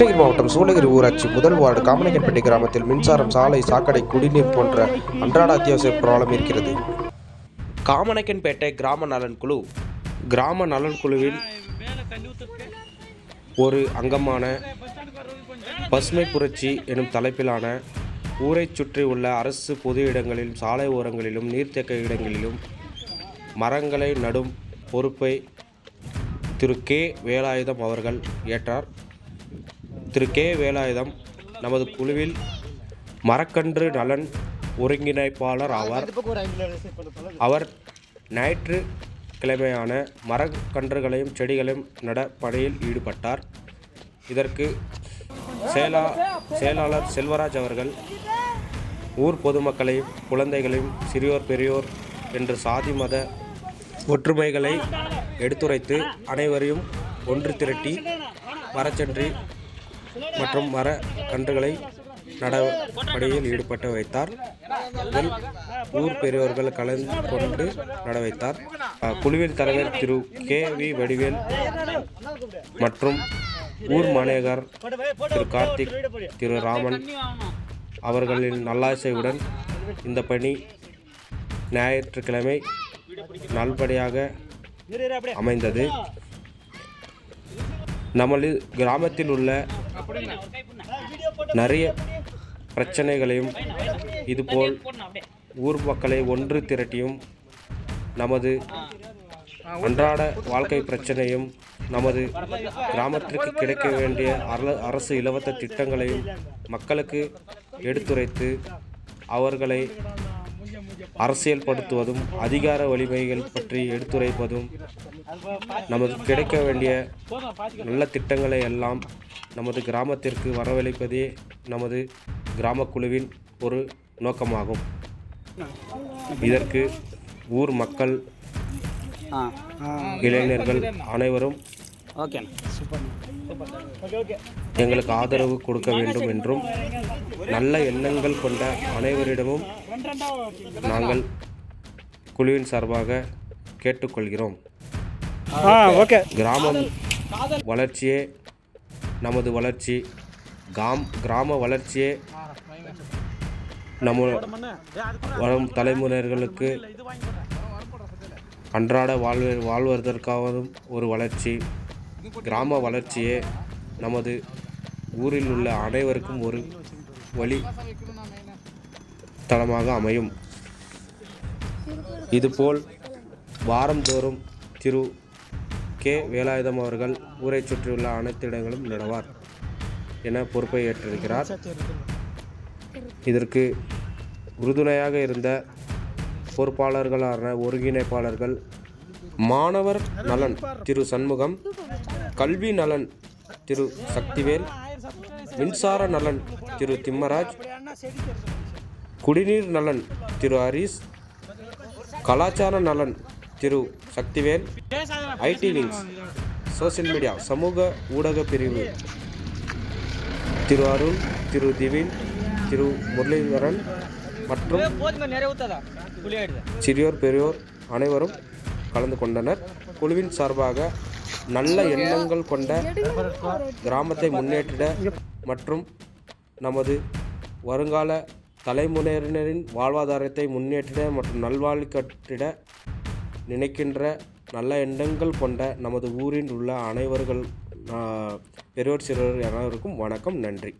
கிருஷ்ணகிரி மாவட்டம் சூளகிரி ஊராட்சி முதல் வார்டு காமனகன்பட்டி கிராமத்தில் மின்சாரம் சாலை சாக்கடை குடிநீர் போன்ற அன்றாட அத்தியாவசிய பிராலம் இருக்கிறது. காமனக்கன்பேட்டை கிராம நலன் குழு கிராம நலன் குழுவில் ஒரு அங்கமான பசுமை புரட்சி எனும் தலைப்பிலான ஊரைச் சுற்றி உள்ள அரசு பொது இடங்களிலும் சாலை ஓரங்களிலும் நீர்த்தேக்க இடங்களிலும் மரங்களை நடும் பொறுப்பை திரு கே வேலாயுதம் அவர்கள் ஏற்றார். திரு கே. வேலாயுதம் நமது குழுவில் மரக்கன்று நலன் ஒருங்கிணைப்பாளர் ஆவார். அவர் ஞாயிற்று கிழமையான மரக்கன்றுகளையும் செடிகளையும் நட பணியில் ஈடுபட்டார். இதற்கு செயலா செயலாளர் செல்வராஜ் அவர்கள் ஊர் பொதுமக்களையும் குழந்தைகளையும் சிறியோர் பெரியோர் என்று சாதி மத ஒற்றுமைகளை எடுத்துரைத்து அனைவரையும் ஒன்று திரட்டி மரச்சென்றி மற்றும் மர கன்றுகளை நடவடிக்கையில் ஈடுபட்டு வைத்தார். இதில் ஊர் பெரியவர்கள் கலந்து கொண்டு நட வைத்தார் குழுவின் தலைவர் திரு. கே. வி. வடிவேல் மற்றும் ஊர் மாநேகர் திரு. கார்த்திக் திரு. ராமன் அவர்களின் நல்லாசையுடன் இந்த பணி ஞாயிற்றுக்கிழமை நல்படியாக அமைந்தது. நமது கிராமத்தில் உள்ள நிறைய பிரச்சனைகளையும் இதுபோல் ஊர் மக்களை ஒன்று திரட்டியும் நமது அன்றாட வாழ்க்கை பிரச்சனையும் நமது கிராமத்திற்கு கிடைக்க வேண்டிய அர அரசு இலவச திட்டங்களையும் மக்களுக்கு எடுத்துரைத்து அவர்களை அரசியல்படுத்துவதும் அதிகார வலிமைகள் பற்றி எடுத்துரைப்பதும் நமக்கு கிடைக்க வேண்டிய நல்ல திட்டங்களை எல்லாம் நமது கிராமத்திற்கு வரவழைப்பதே நமது கிராம குழுவின் ஒரு நோக்கமாகும். இதற்கு ஊர் மக்கள் இளைஞர்கள் அனைவரும் எங்களுக்கு ஆதரவு கொடுக்க வேண்டும் என்றும் நல்ல எண்ணங்கள் கொண்ட அனைவரிடமும் நாங்கள் குழுவின் சார்பாக கேட்டுக்கொள்கிறோம். Ah okay. கிராமம் வளர்ச்சியே நமது வளர்ச்சி. காம் கிராம வளர்ச்சியே நம்ம வரும் தலைமுறைகளுக்கு அன்றாட வாழ்வு வாழ்வதற்காகவும் ஒரு வளர்ச்சி. கிராம வளர்ச்சியே நமது ஊரில் உள்ள அனைவருக்கும் ஒரு வழி தளமாக அமையும். இதுபோல் வாரந்தோறும் திரு. கே. வேலாயுதம் அவர்கள் ஊரை சுற்றியுள்ள அனைத்து இடங்களும் நடவார் என பொறுப்பை ஏற்றிருக்கிறார் இதற்கு உறுதுணையாக இருந்த பொறுப்பாளர்களான ஒருங்கிணைப்பாளர்கள் மாணவர் நலன் திரு சண்முகம் கல்வி நலன் திரு சக்திவேல் மின்சார நலன் திரு திம்மராஜ் குடிநீர் நலன் திரு ஹரிஸ் கலாச்சார நலன் Thiru Sakthivel IT links social media சமூக ஊடக பிரிவு திரு அருண் திரு திவின் திரு முரளிதரன் மற்றும் சிறியோர் பெரியோர் அனைவரும் கலந்து கொண்டனர். குழுவின் சார்பாக நல்ல எண்ணங்கள் கொண்ட கிராமத்தை முன்னேற்றிட மற்றும் நமது வருங்கால தலைமுறையினரின் வாழ்வாதாரத்தை முன்னேற்றிட மற்றும் நல்வாழ்வு கட்டிட நினைக்கின்ற நல்ல எண்ணங்கள் கொண்ட நமது ஊரில் உள்ள அனைவர்கள் பெரியோர் சிறுவர் அனைவருக்கும் வணக்கம் நன்றி.